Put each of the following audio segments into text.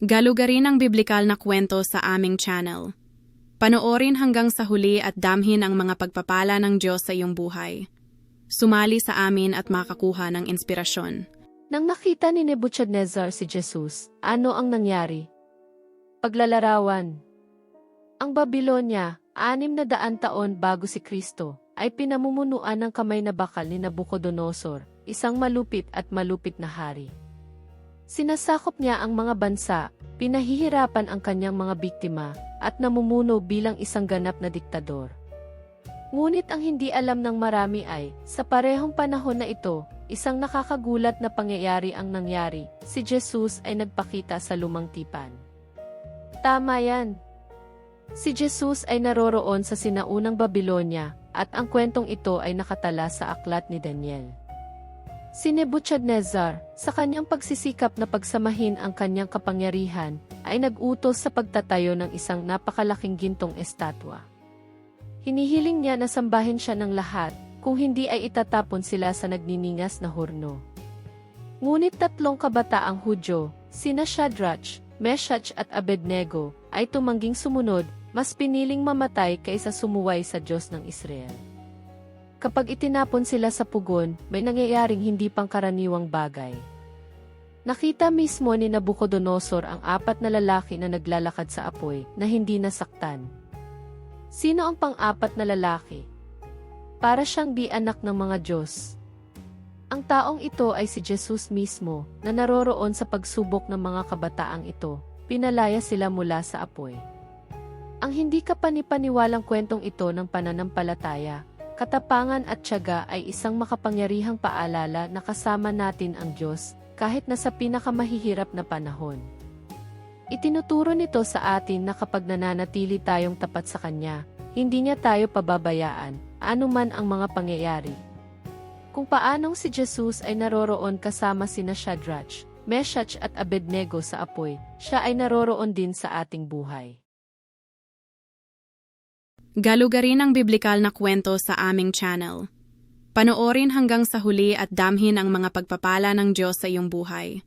Galugarin ang biblikal na kwento sa aming channel. Panoorin hanggang sa huli at damhin ang mga pagpapala ng Diyos sa iyong buhay. Sumali sa amin at makakuha ng inspirasyon. Nang nakita ni Nebuchadnezzar si Jesus, ano ang nangyari? Paglalarawan. Ang Babylonia, anim na daan taon bago si Kristo, ay pinamumunuan ng kamay na bakal ni Nabucodonosor, isang malupit at malupit na hari. Sinasakop niya ang mga bansa, pinahihirapan ang kanyang mga biktima, at namumuno bilang isang ganap na diktador. Ngunit ang hindi alam ng marami ay, sa parehong panahon na ito, isang nakakagulat na pangyayari ang nangyari, si Jesus ay nagpakita sa lumang tipan. Tama yan. Si Jesus ay naroroon sa sinaunang Babylonia, at ang kwentong ito ay nakatala sa aklat ni Daniel. Si Nebuchadnezzar, sa kanyang pagsisikap na pagsamahin ang kanyang kapangyarihan, ay nag-utos sa pagtatayo ng isang napakalaking gintong estatwa. Hinihiling niya na sambahin siya ng lahat, kung hindi ay itatapon sila sa nagniningas na horno. Ngunit tatlong kabataang Hudyo, sina Shadrach, Meshach at Abednego, ay tumangging sumunod, mas piniling mamatay kaysa sumuway sa Diyos ng Israel. Kapag itinapon sila sa pugon, may nangyayaring hindi pangkaraniwang bagay. Nakita mismo ni Nabucodonosor ang apat na lalaki na naglalakad sa apoy na hindi nasaktan. Sino ang pang-apat na lalaki? Para siyang di anak ng mga Diyos. Ang taong ito ay si Jesus mismo na naroroon sa pagsubok ng mga kabataang ito. Pinalaya sila mula sa apoy. Ang hindi kapanipaniwalang kwentong ito ng pananampalataya Katapangan at tiyaga ay isang makapangyarihang paalala na kasama natin ang Diyos kahit na sa pinakamahihirap na panahon. Itinuturo nito sa atin na kapag nananatili tayong tapat sa Kanya, hindi niya tayo pababayaan, anuman ang mga pangyayari. Kung paanong si Jesus ay naroroon kasama sina Shadrach, Meshach at Abednego sa apoy, siya ay naroroon din sa ating buhay. Galugarin ang biblikal na kwento sa aming channel. Panoorin hanggang sa huli at damhin ang mga pagpapala ng Diyos sa iyong buhay.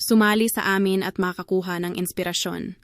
Sumali sa amin at makakuha ng inspirasyon.